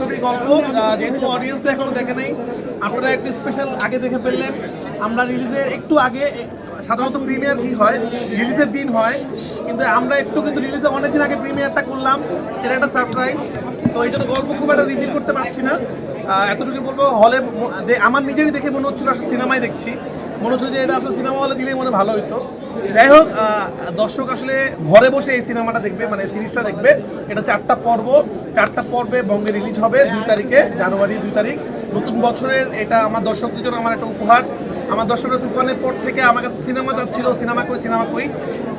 ছবি গল্প যেহেতু অডিয়েন্সটা এখনও দেখে নাই, আপনারা একটু স্পেশাল আগে দেখে ফেললেন। আমরা রিলিজের একটু আগে সাধারণত প্রিমিয়ার কি হয়? রিলিজের দিন হয়, কিন্তু আমরা একটু কিন্তু রিলিজের অনেক দিন আগে প্রিমিয়ারটা করলাম, এটা একটা সারপ্রাইজ তো এই জন্য গল্প খুব একটা রিভিল করতে পারছি না। এতটুকু বলব, হলে আমার নিজেরই দেখে মনে হচ্ছিল সিনেমায় দেখছি। মনে হচ্ছে যে এটা আসলে সিনেমা হলে দিলেই মনে ভালো হতো যাই হোক দর্শক আসলে ঘরে বসে এই সিনেমাটা দেখবে মানে সিরিজটা দেখবে। এটা চারটা পর্ব, চারটা পর্বে বঙ্গে রিলিজ হবে দুই তারিখে, জানুয়ারি দুই তারিখ। নতুন বছরের এটা আমার দর্শকদের জন্য আমার একটা উপহার। আমার দর্শকরা তুফানের পর থেকে আমার কাছে সিনেমা যাচ্ছিল সিনেমা কই সিনেমা কই।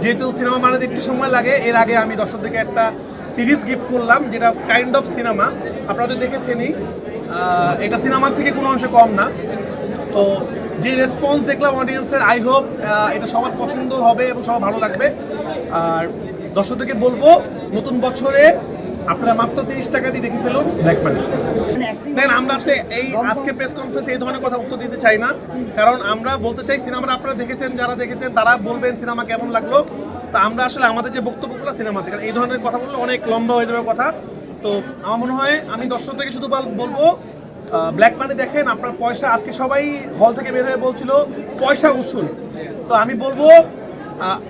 যেহেতু সিনেমা মানে একটু সময় লাগে, এর আগে আমি দর্শকদেরকে একটা সিরিজ গিফট করলাম, যেটা কাইন্ড অফ সিনেমা আপনারা তো দেখেছেনই এটা সিনেমার থেকে কোনো অংশে কম না। তো যে রেসপন্স দেখলাম অডিয়েন্সের আই হোপ এটা সবার পছন্দ হবে এবং সবার ভালো লাগবে। আর দর্শকদেরকে বলব, নতুন বছরে আপনারা মাত্র তিরিশ টাকা দিয়ে দেখে ফেলুন ব্ল্যাক দেখেন আমরা এই, আজকে প্রেস কনফারেন্সে এই ধরনের কথা উত্তর দিতে চাই না। কারণ আমরা বলতে চাই, সিনেমাটা আপনারা দেখেছেন, যারা দেখেছেন, তারা বলবেন সিনেমা কেমন লাগল। তা আমরা আসলে আমাদের যে বক্তব্যগুলো সিনেমাতে, কারণ এই ধরনের কথা বললে অনেক লম্বা হয়ে যাবে কথা। তো আমার মনে হয়, আমি দর্শক থেকে শুধু বল- বলব ব্ল্যাক মানি দেখেন আপনার পয়সা আজকে সবাই হল থেকে বের হয়ে বলছিল পয়সা উসুল। তো আমি বলব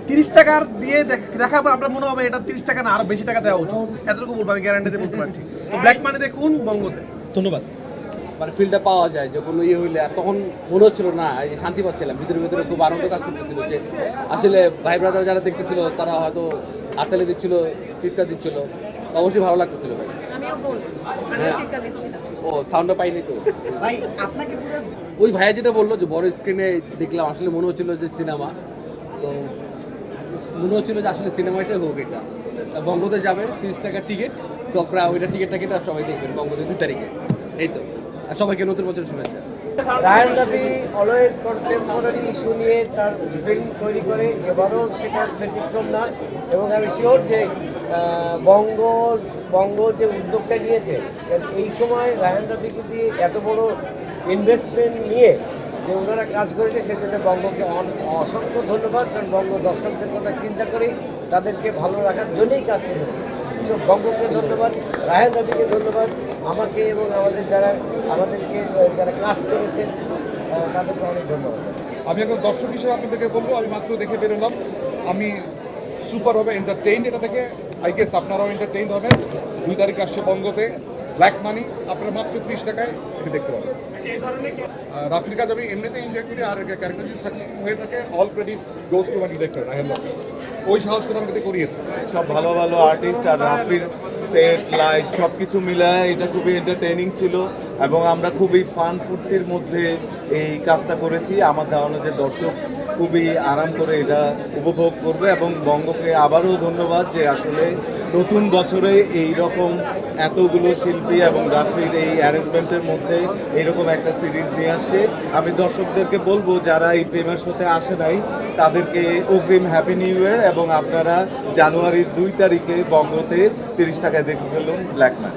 তিরিশ টাকার দিয়ে দেখ- দেখার পর আপনার মনে হবে এটা তিরিশ টাকা না আরও বেশি টাকা দেওয়া উচিত। এতটুকু বলব আমি গ্যারান্টিতে বলতে পারছি। তো ব্ল্যাক মানি দেখুন বঙ্গতে। ধন্যবাদ। মানে ফিলটা পাওয়া যায় যে কোনো ইয়ে হইলে আর তখন মনে হচ্ছিল না এই যে শান্তি পাচ্ছিলাম ভিতরে ভিতরে খুব আনন্দ কাজ করতেছিল যে আসলে ভাই ব্রাদার যারা দেখতেছিল তারা হয়তো হাততালি দিচ্ছিল চিৎকার দিচ্ছিল অবশ্যই ভালো লাগতেছিল ভাই। চিৎকার দিচ্ছিলাম। ও সাউন্ডটা পাইনি তো। ভাই আপনাকে পুরো ওই ভাইয়া যেটা বলল যে বড় স্ক্রিনে দেখলাম আসলে মনে হচ্ছিল যে সিনেমা তো মনে হচ্ছিল যে আসলে সিনেমাটাই হোক এটা। বঙ্গতে যাবে তিরিশ টাকা টিকিট তো আপনারা ওইটা টিকিটটা কেটে সবাই দেখবেন বঙ্গতে দু তারিখে। এই তো। আর সবাইকে নতুন বছর শুভেচ্ছা। Rayan Robi always contemporary issue নিয়ে তার ফিল্ম তৈরি করে এবারও সেটা ব্যতিক্রম না। এবং আমি শিওর যে বঙ্গ বঙ্গ যে উদ্যোগটা নিয়েছে এই সময় রায়ন রবিকে দিয়ে এত বড় ইনভেস্টমেন্ট নিয়ে যে ওনারা কাজ করেছে সেজন্য বঙ্গকে অন- অসংখ্য ধন্যবাদ। কারণ বঙ্গ দর্শকদের কথা চিন্তা করেই তাদেরকে ভালো রাখার জন্যই কাজটি হয়েছে সব বঙ্গকে ধন্যবাদ রায়ন রবিকে ধন্যবাদ আমাকে এবং আমাদের যারা আমাদেরকে যারা কাজ করেছেন তাদেরকে অনেক ধন্যবাদ। আমি একজন দর্শক হিসেবে আপনাদেরকে বলব আমি মাত্র দেখে বেরোলাম। আমি সুপার হবে এন্টারটেইন এটা থেকে। আই গেস আপনারাও এন্টারটেইন হবেন। দুই তারিখ আসছে বঙ্গতে। ব্ল্যাক মানি আপনারা মাত্র ত্রিশ টাকায় এটা দেখতে পাবেন। রাফির কাজ আমি এমনিতে এনজয় করি, আর ক্যারেক্টার যদি সাকসেসফুল হয়ে থাকে all credit goes to my director I have ওই সাহস করে আমাকে করিয়েছে সব ভালো ভালো আর্টিস্ট আর রাফির সেট লাইট সব কিছু মিলায় এটা খুবই এন্টারটেইনিং ছিল এবং আমরা খুবই ফান ফুর্তির মধ্যে এই কাজটা করেছি। আমার ধারণা যে দর্শক খুবই আরাম করে এটা উপভোগ করবে এবং বঙ্গকে আবারও ধন্যবাদ যে আসলে নতুন বছরে এই রকম এতগুলো শিল্পী এবং রাত্রির এই অ্যারেঞ্জমেন্টের মধ্যে এইরকম একটা সিরিজ নিয়ে আসছে। আমি দর্শকদেরকে বলব, যারা এই প্রেমের সাথে আসে নাই, তাদেরকে অগ্রিম হ্যাপি নিউ ইয়ার এবং আপনারা জানুয়ারির দুই তারিখে বঙ্গতে তিরিশ টাকায় দেখে ফেলুন ব্ল্যাক ম্যান